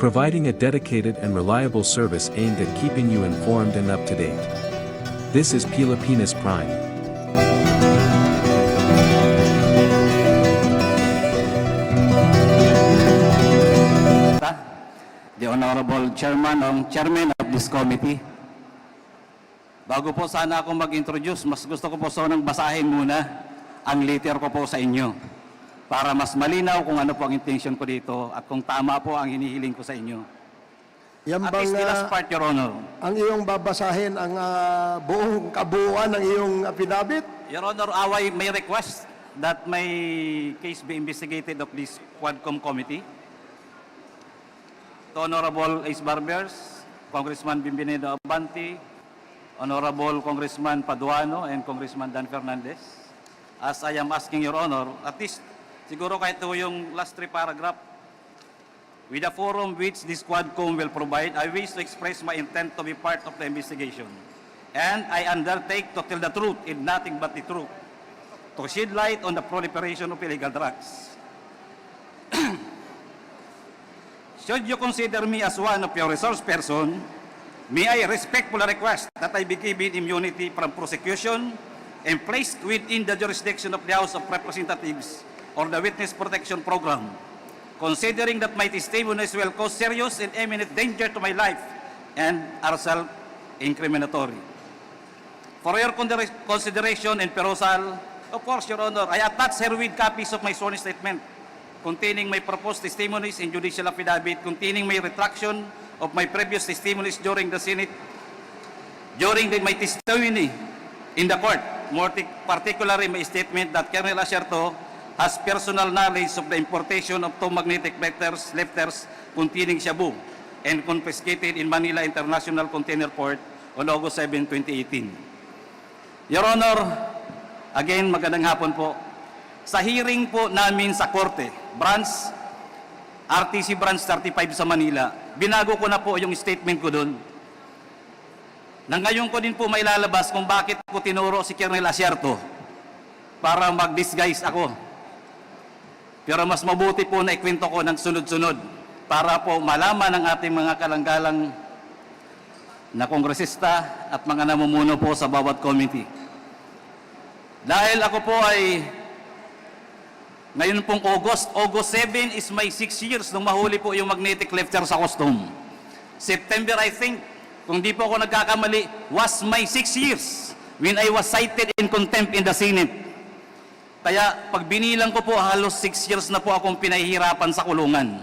Providing a dedicated and reliable service aimed at keeping you informed and up to date. This is Pilipinas Prime. the Honorable Chairman or Chairman of this committee. Bago po sana ako mag-introduce, mas gusto ko po sanang basahin muna ang letter ko po sa inyo para mas malinaw kung ano po ang intention ko dito at kung tama po ang hinihiling ko sa inyo. Yan At bang least the last ah, part, Your Honor. ang iyong babasahin ang ah, buong kabuuan ng iyong affidavit? Your Honor, away may request that my case be investigated of this Quadcom committee. To Honorable Ace Barbers, Congressman Bimbinido Abante, Honorable Congressman Paduano, and Congressman Dan Fernandez. As I am asking Your Honor, at least siguro kahit ito yung last three paragraph, with the forum which this Quadcom will provide, I wish to express my intent to be part of the investigation. And I undertake to tell the truth and nothing but the truth, to shed light on the proliferation of illegal drugs. Should you consider me as one of your resource person, may I respectfully request that I be given immunity from prosecution and placed within the jurisdiction of the House of Representatives or the Witness Protection Program, considering that my testimonies will cause serious and imminent danger to my life and are self-incriminatory. For your consider- consideration and perusal, of course, Your Honor, I attach herewith copies of my sworn statement containing my proposed testimonies and judicial affidavit containing my retraction of my previous testimonies during the Senate, during the, my testimony in the court, more tic- particularly my statement that Colonel Asierto has personal knowledge of the importation of two magnetic letters, letters containing shabu and confiscated in Manila International Container Port on August 7, 2018. Your Honor, again, magandang hapon po. Sa hearing po namin sa Korte, branch, RTC Branch 35 sa Manila, binago ko na po yung statement ko doon. Na ngayon ko din po may lalabas kung bakit ko tinuro si Colonel Asierto para mag-disguise ako. Pero mas mabuti po na ikwento ko ng sunod-sunod para po malaman ng ating mga kalanggalang na kongresista at mga namumuno po sa bawat committee. Dahil ako po ay ngayon pong August, August 7 is my 6 years nung mahuli po yung magnetic lifter sa custom. September, I think, kung di po ako nagkakamali, was my 6 years when I was cited in contempt in the Senate. Kaya pag binilang ko po, halos 6 years na po akong pinahihirapan sa kulungan.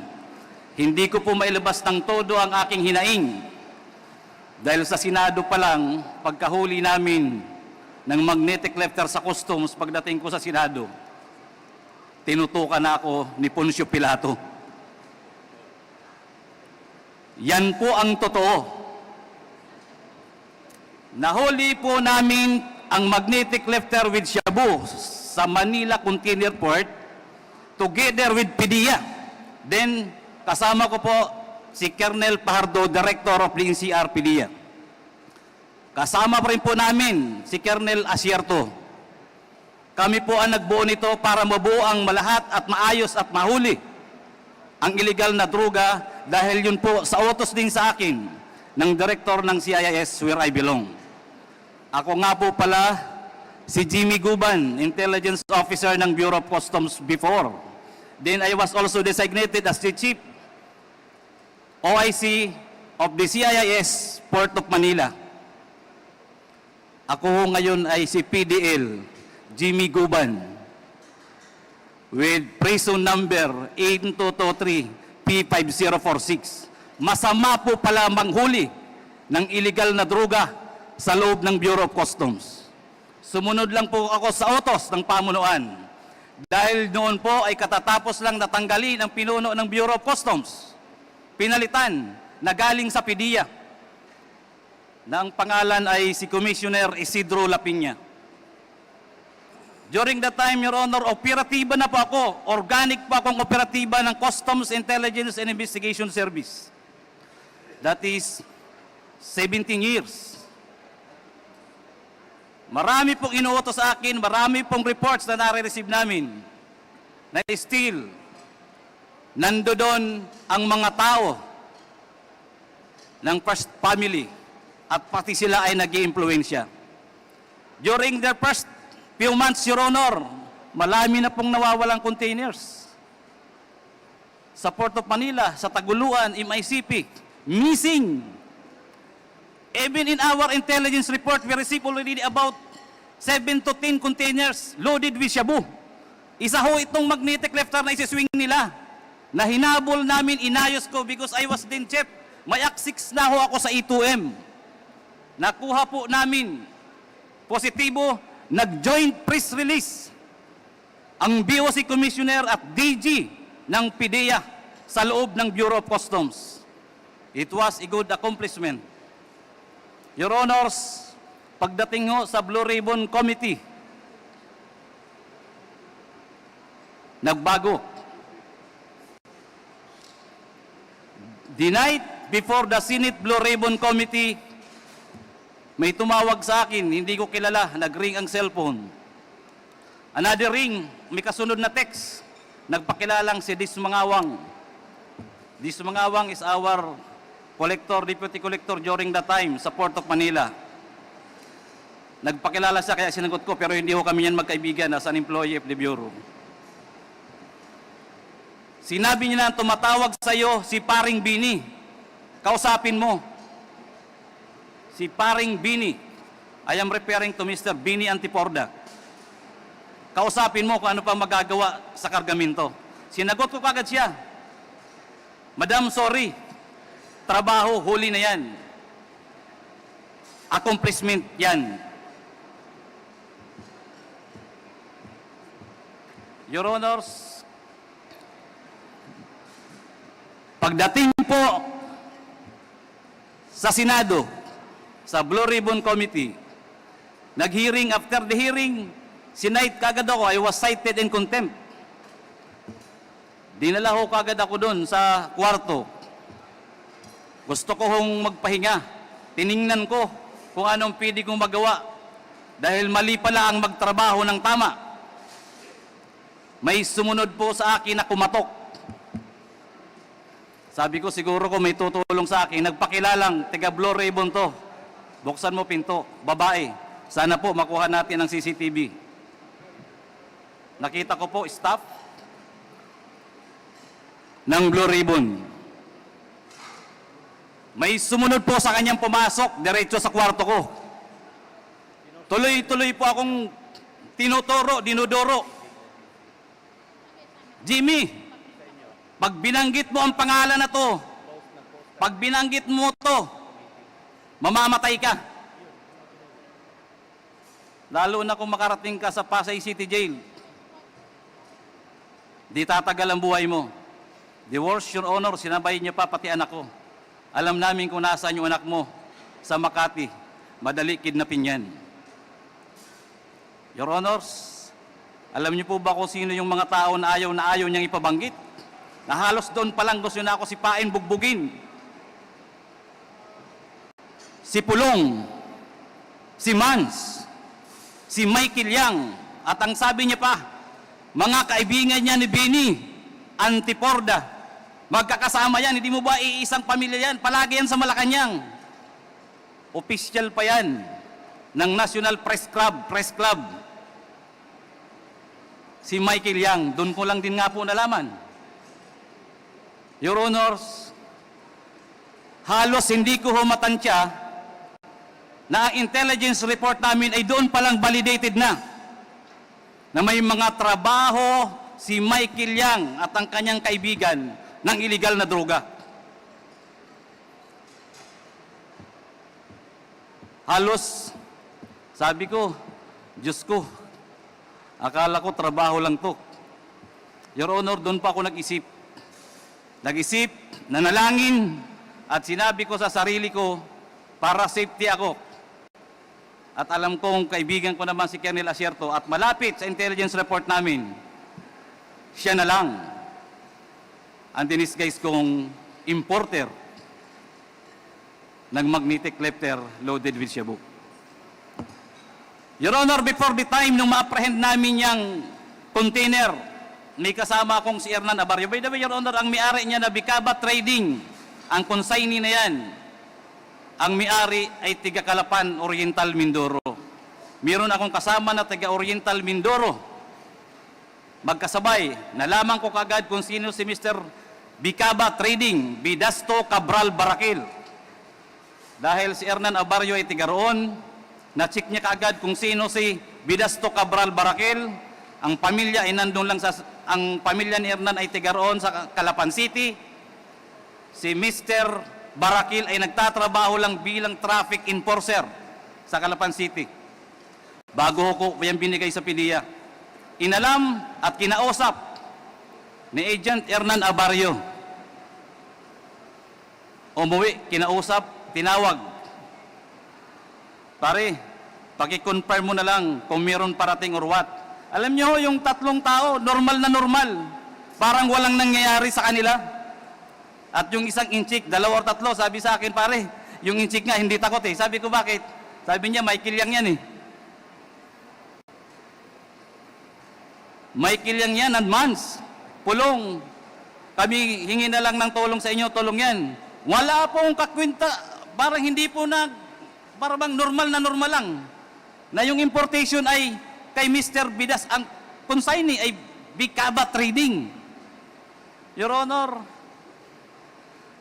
Hindi ko po mailabas ng todo ang aking hinaing. Dahil sa Senado pa lang, pagkahuli namin ng magnetic lifter sa customs pagdating ko sa Senado, tinutukan na ako ni Poncio Pilato. Yan po ang totoo. Nahuli po namin ang magnetic lifter with Shabu sa Manila Container Port together with PDEA. Then, kasama ko po si Colonel Pahardo, Director of the NCR PDEA. Kasama pa rin po namin si Colonel Asierto. Kami po ang nagbuo nito para mabuo ang malahat at maayos at mahuli ang illegal na droga dahil yun po sa utos din sa akin ng director ng CIS where I belong. Ako nga po pala si Jimmy Guban, intelligence officer ng Bureau of Customs before. Then I was also designated as the chief OIC of the CIS Port of Manila. Ako ngayon ay si PDL, Jimmy Guban, with prison number 8223 P5046. Masama po pala manghuli ng illegal na droga sa loob ng Bureau of Customs. Sumunod lang po ako sa utos ng pamunuan. Dahil noon po ay katatapos lang natanggalin ang pinuno ng Bureau of Customs. Pinalitan na galing sa PDEA na ang pangalan ay si Commissioner Isidro Lapinya. During that time, Your Honor, operatiba na po ako. Organic po akong operatiba ng Customs Intelligence and Investigation Service. That is 17 years. Marami pong inuutos sa akin, marami pong reports na nare-receive namin. na still nando doon ang mga tao ng first family at pati sila ay nag impluensya During their first few months, Your Honor, malami na pong nawawalang containers. Sa Port of Manila, sa Taguluan, MICP, missing. Even in our intelligence report, we received already about 7 to 10 containers loaded with shabu. Isa ho itong magnetic lifter na isiswing nila na hinabol namin, inayos ko because I was then chef. May aksix na ho ako sa E2M. Nakuha po namin positibo, nag-joint press release ang BOC Commissioner at DG ng PIDEA sa loob ng Bureau of Customs. It was a good accomplishment. Your Honors, pagdating ho sa Blue Ribbon Committee, nagbago. The night before the Senate Blue Ribbon Committee, may tumawag sa akin, hindi ko kilala, nag-ring ang cellphone. Another ring, may kasunod na text, nagpakilalang si Dis Mangawang. Dis Mangawang is our collector, deputy collector during the time sa Port of Manila. Nagpakilala siya kaya sinagot ko pero hindi ko kami yan magkaibigan as an employee of the Bureau. Sinabi niya na tumatawag sa iyo si Paring Bini. Kausapin mo. Si Paring Bini. I am referring to Mr. Bini Antiporda. Kausapin mo kung ano pa magagawa sa kargamento. Sinagot ko kagad siya. Madam, sorry. Trabaho, huli na yan. Accomplishment yan. Your Honors, pagdating po sa Senado, sa Blue Ribbon Committee, nag-hearing, after the hearing, sinight kagad ako, I was cited in contempt. Dinala ko kagad ako doon sa kwarto. Gusto ko hong magpahinga. Tiningnan ko kung anong pwede kong magawa. Dahil mali pala ang magtrabaho ng tama. May sumunod po sa akin na kumatok. Sabi ko siguro ko may tutulong sa akin. Nagpakilalang, tiga Blue Ribbon to. Buksan mo pinto, babae. Sana po makuha natin ang CCTV. Nakita ko po staff ng Blue Ribbon. May sumunod po sa kanyang pumasok, diretso sa kwarto ko. Tuloy-tuloy po akong tinuturo, dinudoro. Jimmy, pag binanggit mo ang pangalan na to, pag binanggit mo to, mamamatay ka. Lalo na kung makarating ka sa Pasay City Jail. Di tatagal ang buhay mo. Worst, Your Honor, sinabay niya pa pati anak ko. Alam namin kung nasaan yung anak mo sa Makati. Madali kidnapin yan. Your Honors, alam niyo po ba kung sino yung mga tao na ayaw na ayaw niyang ipabanggit? Na halos doon pa lang gusto na ako si Pain bugbugin. Si Pulong, si Mans, si Michael Yang, at ang sabi niya pa, mga kaibigan niya ni Bini, Antiporda, magkakasama yan, hindi mo ba iisang pamilya yan, palagi yan sa Malacanang. Official pa yan ng National Press Club, Press Club. Si Michael Yang, doon ko lang din nga po nalaman. Your Honors, halos hindi ko humatansya na intelligence report namin ay doon palang validated na na may mga trabaho si Michael Yang at ang kanyang kaibigan ng illegal na droga. Halos, sabi ko, Diyos ko, akala ko trabaho lang to. Your Honor, doon pa ako nag-isip. Nag-isip, nanalangin, at sinabi ko sa sarili ko, para safety ako. At alam kong kaibigan ko naman si Colonel Asierto at malapit sa intelligence report namin, siya na lang ang dinisguise kong importer ng magnetic lifter loaded with shabu. Your Honor, before the time nung ma-apprehend namin yung container, may kasama akong si Hernan Abarrio. By the way, Your Honor, ang may-ari niya na Bicaba Trading, ang consignee na yan, ang may-ari ay tiga Kalapan, Oriental, Mindoro. Meron akong kasama na taga Oriental, Mindoro. Magkasabay, nalaman ko kagad kung sino si Mr. Bicaba Trading, Bidasto Cabral Barakil. Dahil si Hernan Abarrio ay tiga roon, na-check niya kaagad kung sino si Bidasto Cabral Barakil. Ang pamilya ay nandun lang sa, ang pamilya ni Hernan ay tiga roon sa Calapan City. Si Mr. Barakil ay nagtatrabaho lang bilang traffic enforcer sa Calapan City. Bago ko yan binigay sa PDEA. Inalam at kinausap ni Agent Hernan Abarrio. Umuwi, kinausap, tinawag. Pare, paki-confirm mo na lang kung meron parating or what. Alam niyo, yung tatlong tao, normal na normal. Parang walang nangyayari sa kanila. At yung isang inchik, dalawa or tatlo, sabi sa akin, pare, yung inchik nga, hindi takot eh. Sabi ko, bakit? Sabi niya, Michael Yang yan eh. Michael Yang yan, advance. Pulong. Kami hingi na lang ng tulong sa inyo, tulong yan. Wala pong kakwinta, parang hindi po na, parang normal na normal lang. Na yung importation ay kay Mr. Bidas, ang consignee ay Bicaba Trading. Your Honor,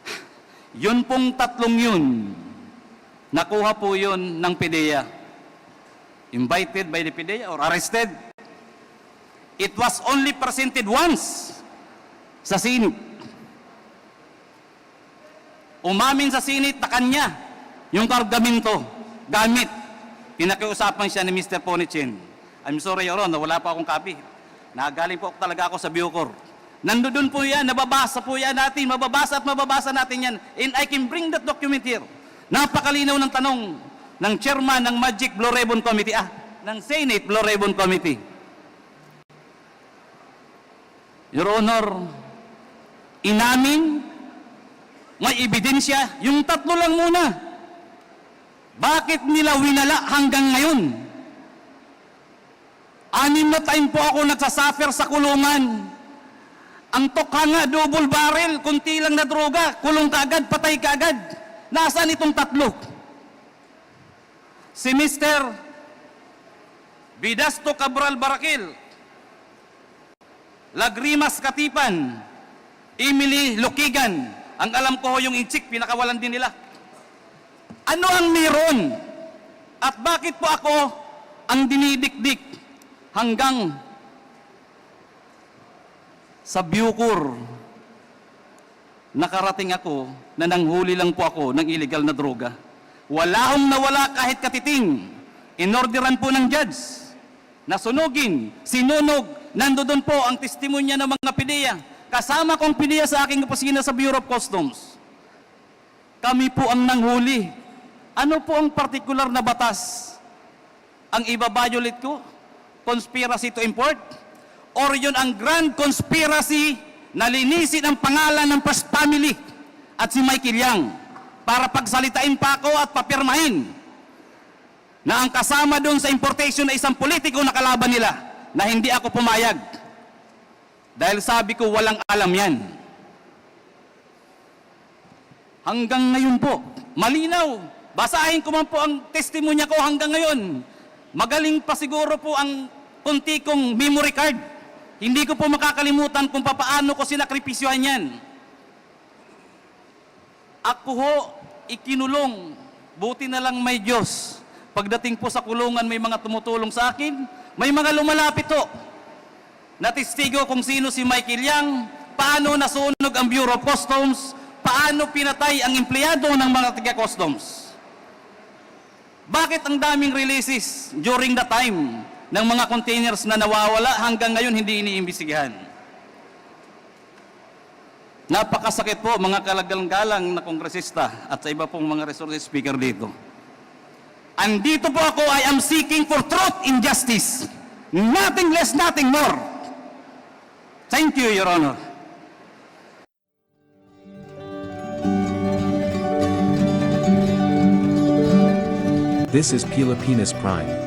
yun pong tatlong yun, nakuha po yun ng PDEA. Invited by the PDEA or arrested. It was only presented once sa Senate. Umamin sa Senate na kanya yung kargamento, gamit. Pinakiusapan siya ni Mr. Ponichin. I'm sorry, Your Honor, wala pa akong copy. Nagaling po talaga ako sa Bucor. Nandoon po yan, nababasa po yan natin, mababasa at mababasa natin yan. And I can bring that document here. Napakalinaw ng tanong ng chairman ng Magic Blue Ribbon Committee, ah, ng Senate Blue Ribbon Committee. Your Honor, inamin, may ebidensya, yung tatlo lang muna. Bakit nila winala hanggang ngayon? Anim na time po ako nagsasuffer sa kulungan. Ang tokha nga, double barrel, kunti lang na droga, kulong kaagad, patay kaagad. Nasaan itong tatlo? Si Mr. Bidasto Cabral Barakil, Lagrimas Katipan, Emily Lukigan. Ang alam ko ho yung inchik, pinakawalan din nila. Ano ang meron? At bakit po ako ang dinidikdik hanggang sa Bucor? Nakarating ako na nanghuli lang po ako ng illegal na droga. Wala akong nawala kahit katiting. Inorderan po ng judge na sunugin, sinunog, nandoon po ang testimonya ng mga pideya. Kasama kong pideya sa aking opisina sa Bureau of Customs. Kami po ang nanghuli. Ano po ang partikular na batas? Ang ibabiolate ko? Conspiracy to import? Or yun ang grand conspiracy na linisin ang pangalan ng first family at si Michael Yang para pagsalitain pa ako at papirmahin na ang kasama doon sa importation ay isang politiko na kalaban nila na hindi ako pumayag. Dahil sabi ko walang alam yan. Hanggang ngayon po, malinaw. Basahin ko man po ang testimonya ko hanggang ngayon. Magaling pa siguro po ang kunti kong memory card. Hindi ko po makakalimutan kung papaano ko sinakripisyohan yan. Ako ho, ikinulong. Buti na lang may Diyos. Pagdating po sa kulungan, may mga tumutulong sa akin. May mga lumalapit ho. Natistigo kung sino si Michael Yang, paano nasunog ang Bureau of Customs, paano pinatay ang empleyado ng mga taga-customs. Bakit ang daming releases during the time ng mga containers na nawawala hanggang ngayon hindi iniimbestigahan? Napakasakit po mga kalagalang-galang na kongresista at sa iba pong mga resources speaker dito. Andito po ako, I am seeking for truth and justice. Nothing less, nothing more. Thank you, Your Honor. This is Pilipinas Prime.